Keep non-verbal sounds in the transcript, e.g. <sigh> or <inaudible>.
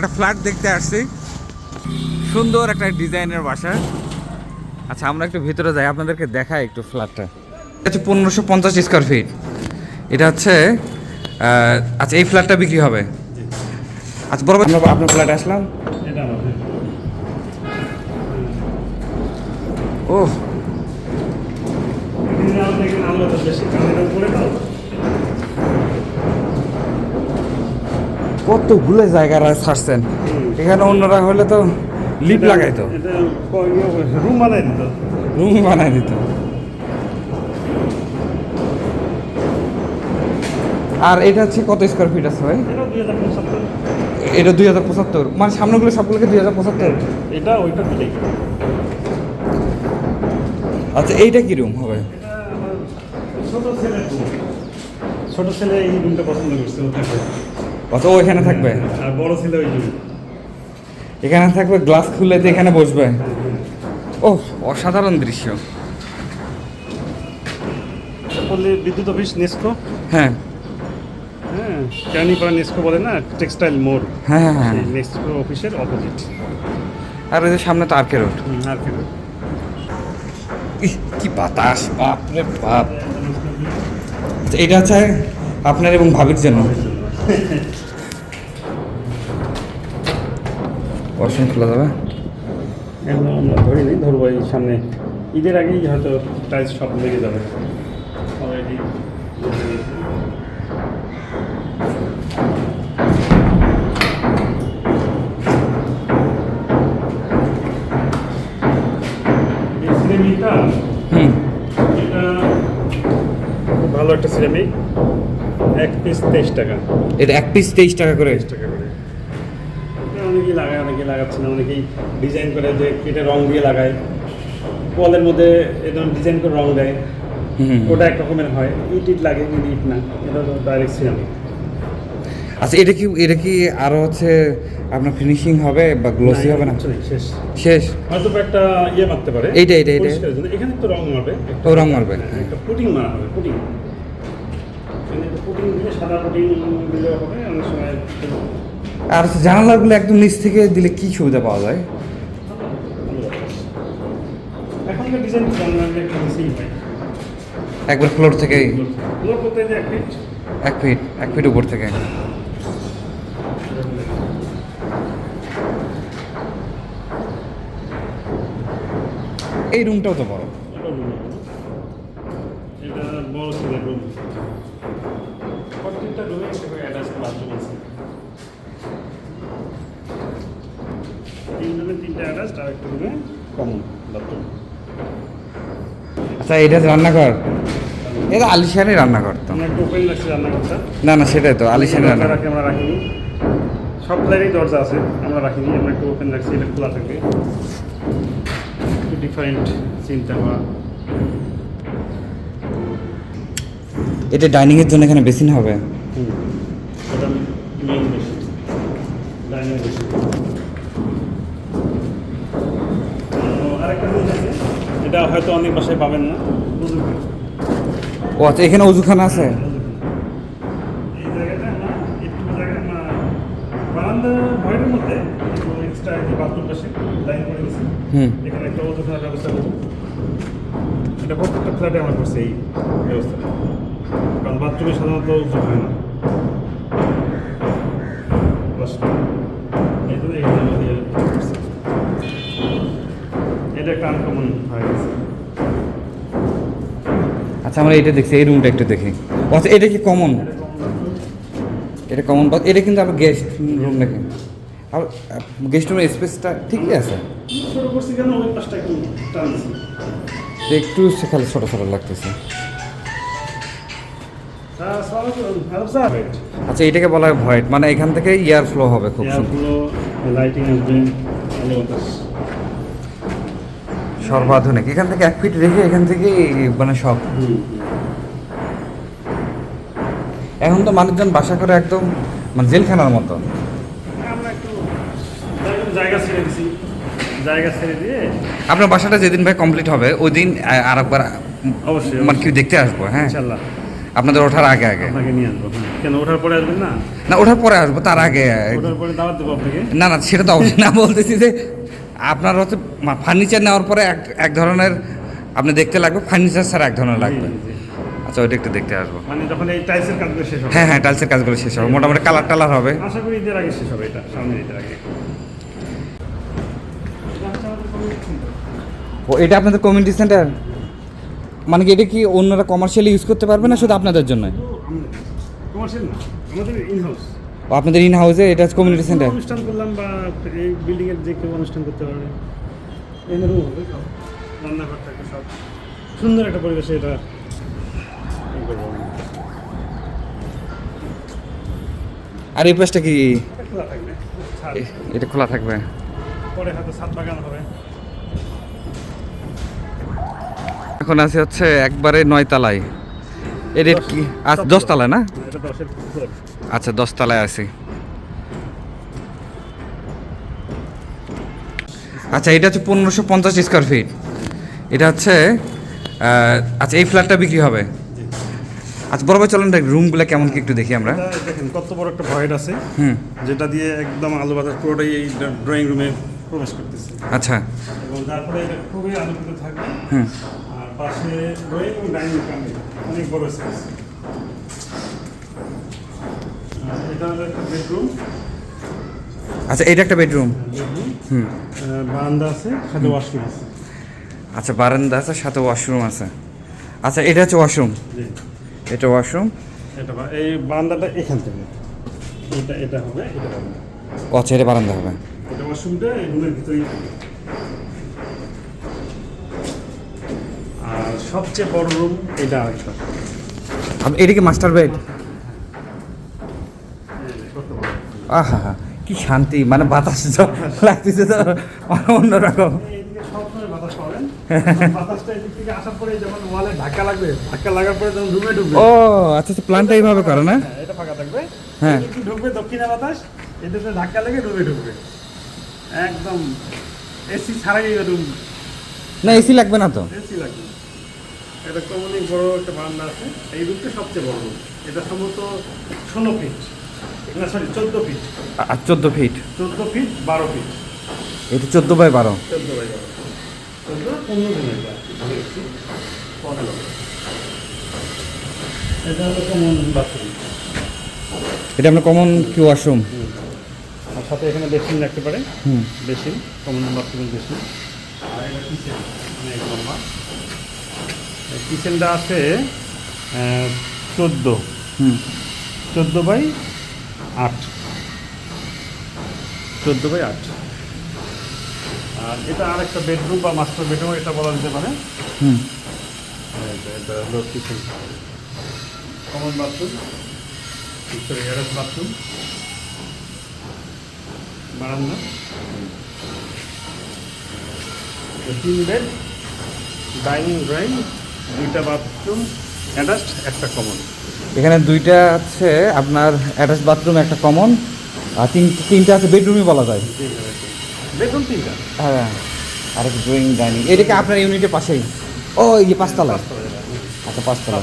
একটা ফ্ল্যাট দেখতে আসছি। সুন্দর একটা ডিজাইনের বাসা। আচ্ছা আমরা একটু ভিতরে যাই আপনাদেরকে দেখাই একটু ফ্ল্যাটটা। হচ্ছে পনেরোশো পঞ্চাশ স্কোয়ার ফিট এটা হচ্ছে আচ্ছা এই ফ্ল্যাটটা বিক্রি হবে। আচ্ছা বরাবর আপনার ফ্ল্যাটে আসলাম। ও কতগুলো জায়গায় ছাড়ছেন? এখানে অন্যরা হলে তো লিপ লাগাইতো। রুম বানাই দিত। রুম বানাই দিত। আর এটা হচ্ছে কত স্কোয়ার ফিট আছে ভাই? এটা দুই হাজার পঁচাত্তর। মানে সামনেগুলো সবগুলোকে দুই হাজার পঁচাত্তর? এটা ওইটা আচ্ছা এইটা কি রুম হবে? এটা ছোট ছেলে এই রুমটা পছন্দ করছে অত ও এখানে থাকবে? আর বড় ছেলে ওই এখানে থাকবে গ্লাস খুলে তো এখানে বসবে। ও অসাধারণ দৃশ্য। বিদ্যুৎ অফিস নেস্কো? হ্যাঁ। হ্যাঁ ক্যানিপাড়া নেস্কো বলে না টেক্সটাইল মোড়? হ্যাঁ হ্যাঁ হ্যাঁ। নেস্কো অফিসের অপোজিট আর ওই যে সামনে তো আর্কের রোড। আর কি ইহ, কি বাতাস বাপ আচ্ছা, এটা হচ্ছে আপনার এবং ভাবির জন্য। <laughs> ওয়াশরুম খোলা যাবে? এগুলো আমরা ধরি নি ধরবো এই সামনে। ঈদের আগেই হয়তো টাইলস সব লেগে যাবে। অলরেডি ভালো একটা সিরামিক। এক পিস তেইশ টাকা। এটা এক পিস তেইশ টাকা করে। তেইশ টাকা। অনেকেই লাগায় অনেকেই লাগাচ্ছে না অনেকেই ডিজাইন করে যে কেটে রং দিয়ে লাগায়। ওয়ালের মধ্যে এরকম ডিজাইন করে রং দেয়। ওটা এক রকমের হয় ইট ইট লাগে কিন্তু ইট না এটা তো ডাইরেক্ট সিরামিক আচ্ছা এটা কি এটা কি আরও হচ্ছে আপনার ফিনিশিং হবে বা গ্লোসি হবে না? শেষ। শেষ। হয়তো একটা ইয়ে মারতে পারে। এইটা, এইটা, এইটা। এখানে তো রং মারবে। ও রং মারবে। হ্যাঁ, একটা পুটিং মারা হবে পুটিং। এখানে পুটিং দিলে সাদা পুটিং দিলে হবে অনেক সময় আর জানালাগুলো একদম নিচ থেকে দিলে কি সুবিধা পাওয়া যায়? একবার ফ্লোর ফিট এক ফিট এক ফিট উপর থেকে। এই রুমটাও তো বড়। রুমে তিনটা অ্যাটাচ আর একটা রুমে কমন বাথরুম। আচ্ছা এটা রান্নাঘর? এটা আলিশানি রান্নাঘর তো। আমরা একটু ওপেন লাগছে রান্নাঘরটা। না না সেটাই তো আলিশানি রান্নাঘর। আমরা রাখিনি। সব ফ্ল্যাটেই দরজা আছে আমরা রাখিনি আমরা একটু ওপেন রাখছি এটা খোলা থাকবে একটু ডিফারেন্ট চিন্তা হওয়া। এটা ডাইনিং এর জন্য এখানে বেসিন হবে? হুম এটা মেইন বেশি ডাইনিং বেশি আরেকটা জিনিস আছে। এটা হয়তো অনেক বাসায় পাবেন না। ও আচ্ছা এখানে অজুখানা আছে? এই জায়গাটা আমরা একটু জায়গা বারান্দা ভয়ের মধ্যে একটু এক্সট্রা যে বাথরুম পাশে লাইন করে দিয়েছি হুম। এখানে একটা ব্যবস্থা এটা প্রত্যেকটা ফ্ল্যাটে আমার করছে এই ব্যবস্থাটা। কারণ বাথরুমে সাধারণত উজু হয় না এই জন্য এটা একটা আনকমন হয়ে গেছে। আচ্ছা আমরা এটা দেখছি এই রুমটা একটু দেখি। আচ্ছা এটা কি কমন এটা কমন এটা কিন্তু আবার গেস্ট রুম নাকি? আর গেস্ট রুমের স্পেসটা ঠিকই আছে। একটু খালি ছোটো ছোটো লাগতেছে। হ্যাঁ। আচ্ছা এটাকে বলা হয় ভয়েড মানে এখান থেকে ইয়ার ফ্লো হবে খুব সুন্দর। লাইটিং আসবে সর্বাধুনিক। এখান থেকে এক ফিট রেখে এখান থেকে মানে সব। এখন তো মানুষজন বাসা করে একদম মানে জেলখানার মতো। আপনার বাসাটা যেদিন ভাই কমপ্লিট হবে ওই দিন আর একবার অবশ্যই, মানে কি দেখতে আসব হ্যাঁ? আপনাদের ওঠার আগে আগে। নিয়ে আসব হ্যাঁ। কেন ওঠার পরে আসবেন না? না ওঠার পরে আসব তার আগে। ওঠার পরে দাওয়াত দেবো আপনাকে। না না সেটা তো অবশ্যই না বলতেছি যে আপনার হচ্ছে ফার্নিচার নেওয়ার পরে এক এক ধরনের আপনি দেখতে লাগবে ফার্নিচার ছাড়া এক ধরনের লাগবে। আচ্ছা ওইটা একটু দেখতে আসব। মানে যখন এই টাইলসের কাজগুলো শেষ হবে। হ্যাঁ হ্যাঁ টাইলসের কাজগুলো শেষ হবে। মোটামুটি কালার টালার হবে। আশা করি ঈদের আগে শেষ হবে এটা সামনে ঈদের আগে। ও এটা আপনাদের কমিউনিটি সেন্টার মানে কি এটা কি অন্যরা কমার্শিয়ালি ইউজ করতে পারবে না শুধু আপনাদের জন্য কমার্শিয়াল না আমাদের ইনহাউস আপনাদের ইন হাউসে এটা কমিউনিটি সেন্টার অনুষ্ঠান করলাম বা এই বিল্ডিং এর যে কেউ অনুষ্ঠান করতে পারবে রুম হবে সব। রান্নাঘর থাকে সব। সুন্দর একটা পরিবেশে এটা। আর এই পাশটা কি? এটা খোলা থাকবে। এটা খোলা থাকবে। পরে হয়তো ছাদ বাগান হবে। এখন আছে হচ্ছে একবারে নয় তালায় এর কি? আচ্ছা দশ তলায় না? আচ্ছা দশ তলায় আছে। আচ্ছা এটা হচ্ছে পনেরোশো পঞ্চাশ স্কোয়ার ফিট এটা হচ্ছে আচ্ছা এই ফ্ল্যাটটা বিক্রি হবে। আচ্ছা বরাবর চলেন রুমগুলো কেমন কি একটু দেখি আমরা। দেখেন কত বড় একটা ভয়েড আছে। হুম। যেটা দিয়ে একদম আলো বাতাস পুরোটাই এই ড্রয়িং রুমে প্রবেশ করতেছে। আচ্ছা। এবং তারপরে এটা খুবই আলোকিত থাকবে। হুম। আর পাশে ড্রয়িং ডাইনিং অনেক বড় একটা বেডরুম আচ্ছা এটা একটা বেডরুম বেডরুম হুম। বারান্দা আছে সাথে ওয়াশরুম আছে। আচ্ছা বারান্দা আছে সাথে ওয়াশরুম আছে। আচ্ছা এটা হচ্ছে ওয়াশরুম এটা ওয়াশরুম এটা এই বারান্দাটা এখান থেকে। এটা এটা হবে এটা হবে। আচ্ছা এটা বারান্দা হবে। এটা ওয়াশরুমটা রুমের ভিতরেই আর সবচেয়ে বড় রুম এটা আরেকটা। এটা কি মাস্টার বেড কত বড় আহা কি শান্তি মানে বাতাস লাগতেছে তো অন্যরকম ও আচ্ছা আচ্ছা প্ল্যানটা এইভাবে করে না? হ্যাঁ, এটা ফাঁকা থাকবে। হ্যাঁ। ঢুকবে দক্ষিণে বাতাস এদিকে ধাক্কা লেগে রুমে ঢুকবে। একদম এসি ছাড়াই রুম না এসি লাগবে না তো? এসি লাগবে। এটা কমনই বড় একটা বারান্দা আছে। এই রুমটা সবচেয়ে বড় রুম এটা সম্ভবত ষোলো ফিট না সরি চোদ্দ ফিট আর চোদ্দ ফিট চোদ্দ ফিট বারো ফিট এটা চোদ্দ বাই বারো। চোদ্দ বাই বারো। চোদ্দ পনেরো দিন এটা ধরে পনেরো। এটা হলো কমন বাথরুম এটা আমরা কমন কি ওয়াশরুম আর সাথে এখানে বেসিন রাখতে পারে হুম। বেসিন কমন বাথরুমের বেসিন আর এটা কিচেন অনেক লম্বা। কিচেনটা আছে চোদ্দ। হুম। চোদ্দ বাই আট। চোদ্দ বাই আট। আর এটা আর একটা বেডরুম বা মাস্টার বেডরুম এটা বলা যেতে পারে। হুম। এটা এটা হলো kitchen common bathroom attach bathroom বারান্দা। তিন বেড ডাইনিং ড্রয়িং দুইটা বাথরুম অ্যাটাচড একটা কমন এখানে দুইটা আছে আপনার অ্যাটাচ বাথরুম একটা কমন আর তিন তিনটা আছে বেডরুমই বলা যায়। বেডরুম তিনটা? হ্যাঁ আর একটা ড্রয়িং ডাইনিং এটাকে আপনার ইউনিটের পাশেই। ও এই যে পাঁচতলা। পাঁচতলা আচ্ছা পাঁচতলা।